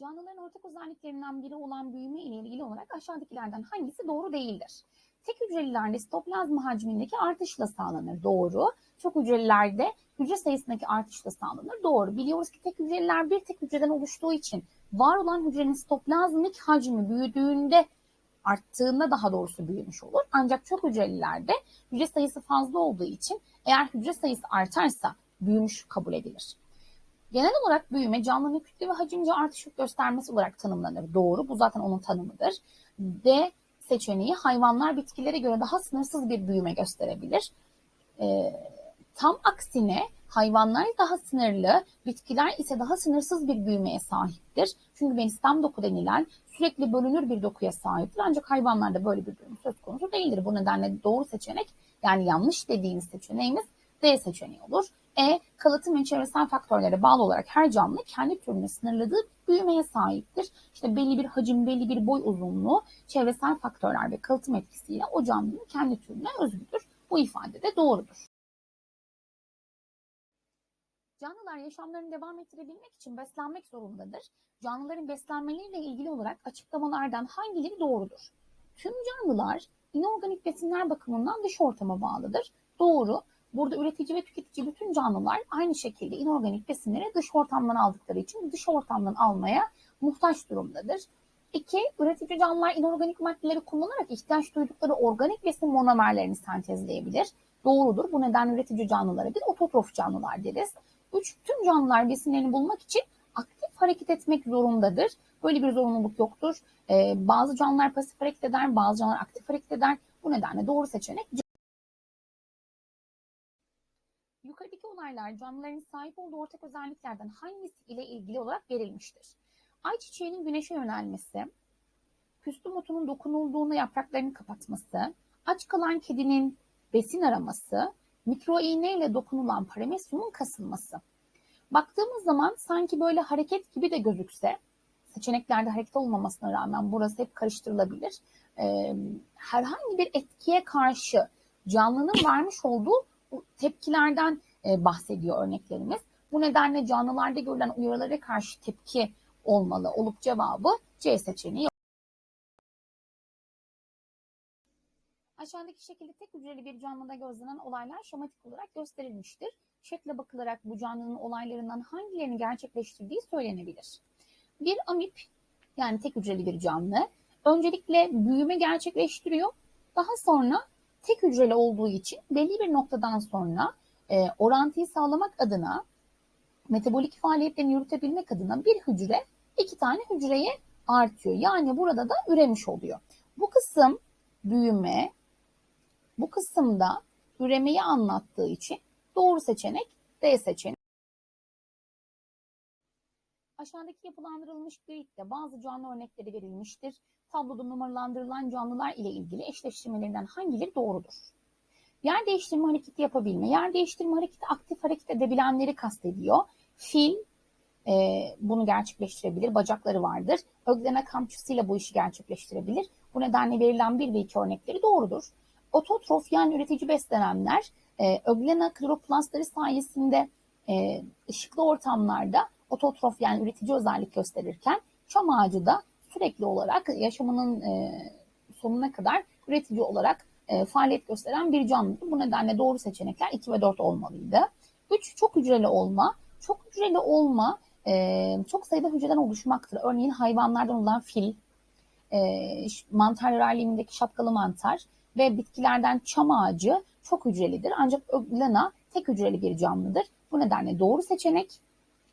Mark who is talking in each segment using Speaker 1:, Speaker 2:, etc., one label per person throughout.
Speaker 1: Canlıların ortak özelliklerinden biri olan büyüme ile ilgili olarak aşağıdakilerden hangisi doğru değildir? Tek hücrelilerde sitoplazma hacmindeki artışla sağlanır. Doğru. Çok hücrelilerde hücre sayısındaki artışla sağlanır. Doğru. Biliyoruz ki tek hücreliler bir tek hücreden oluştuğu için var olan hücrenin sitoplazmik hacmi büyüdüğünde arttığında daha doğrusu büyümüş olur. Ancak çok hücrelilerde hücre sayısı fazla olduğu için eğer hücre sayısı artarsa büyümüş kabul edilir. Genel olarak büyüme canlının kütle ve hacimce artış göstermesi olarak tanımlanır. Doğru. Bu zaten onun tanımıdır. D seçeneği hayvanlar bitkilere göre daha sınırsız bir büyüme gösterebilir. Ee, tam aksine hayvanlar daha sınırlı, bitkiler ise daha sınırsız bir büyümeye sahiptir. Çünkü meristem doku denilen sürekli bölünür bir dokuya sahiptir. Ancak hayvanlarda böyle bir durum söz konusu değildir. Bu nedenle doğru seçenek yani yanlış dediğimiz seçeneğimiz D seçeneği olur. E. Kalıtım ve çevresel faktörlere bağlı olarak her canlı kendi türüne sınırladığı büyümeye sahiptir. İşte belli bir hacim, belli bir boy uzunluğu, çevresel faktörler ve kalıtım etkisiyle o canlının kendi türüne özgüdür. Bu ifade de doğrudur. Canlılar yaşamlarını devam ettirebilmek için beslenmek zorundadır. Canlıların beslenmeleriyle ilgili olarak açıklamalardan hangileri doğrudur? Tüm canlılar inorganik besinler bakımından dış ortama bağlıdır. Doğru. Burada üretici ve tüketici bütün canlılar aynı şekilde inorganik besinleri dış ortamdan aldıkları için dış ortamdan almaya muhtaç durumdadır. İki, üretici canlılar inorganik maddeleri kullanarak ihtiyaç duydukları organik besin monomerlerini sentezleyebilir. Doğrudur. Bu nedenle üretici canlılara biz ototrof canlılar deriz. Üç, tüm canlılar besinlerini bulmak için aktif hareket etmek zorundadır. Böyle bir zorunluluk yoktur. Ee, bazı canlılar pasif hareket eder, bazı canlılar aktif hareket eder. Bu nedenle doğru seçenek Olaylar canlıların sahip olduğu ortak özelliklerden hangisi ile ilgili olarak verilmiştir? Ayçiçeğinin güneşe yönelmesi, küstüm otunun dokunulduğunda yapraklarını kapatması, aç kalan kedinin besin araması, mikro iğne ile dokunulan paramesyumun kasılması. Baktığımız zaman sanki böyle hareket gibi de gözükse, seçeneklerde hareket olmamasına rağmen burası hep karıştırılabilir. Herhangi bir etkiye karşı canlının vermiş olduğu tepkilerden bahsediyor örneklerimiz. Bu nedenle canlılarda görülen uyarılara karşı tepki olmalı olup cevabı C seçeneği. Aşağıdaki şekilde tek hücreli bir canlıda gözlenen olaylar şematik olarak gösterilmiştir. Şekle bakılarak bu canlının olaylarından hangilerini gerçekleştirdiği söylenebilir. Bir amip yani tek hücreli bir canlı öncelikle büyüme gerçekleştiriyor. Daha sonra tek hücreli olduğu için belli bir noktadan sonra e, orantıyı sağlamak adına metabolik faaliyetlerini yürütebilmek adına bir hücre iki tane hücreye artıyor. Yani burada da üremiş oluyor. Bu kısım büyüme, bu kısımda üremeyi anlattığı için doğru seçenek D seçeneği. Aşağıdaki yapılandırılmış gridde bazı canlı örnekleri verilmiştir. Tabloda numaralandırılan canlılar ile ilgili eşleştirmelerinden hangileri doğrudur? Yer değiştirme hareketi yapabilme. Yer değiştirme hareketi aktif hareket edebilenleri kastediyor. Fil e, bunu gerçekleştirebilir. Bacakları vardır. Öglena kamçısıyla bu işi gerçekleştirebilir. Bu nedenle verilen bir ve iki örnekleri doğrudur. Ototrof yani üretici beslenenler e, öglena kloroplastları sayesinde e, ışıklı ortamlarda ototrof yani üretici özellik gösterirken çam ağacı da sürekli olarak yaşamının e, sonuna kadar üretici olarak e, faaliyet gösteren bir canlıdır. Bu nedenle doğru seçenekler 2 ve 4 olmalıydı. 3 çok hücreli olma. Çok hücreli olma e, çok sayıda hücreden oluşmaktır. Örneğin hayvanlardan olan fil, e, mantar alemindeki şapkalı mantar ve bitkilerden çam ağacı çok hücrelidir. Ancak öglena tek hücreli bir canlıdır. Bu nedenle doğru seçenek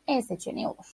Speaker 1: E seçeneği olur.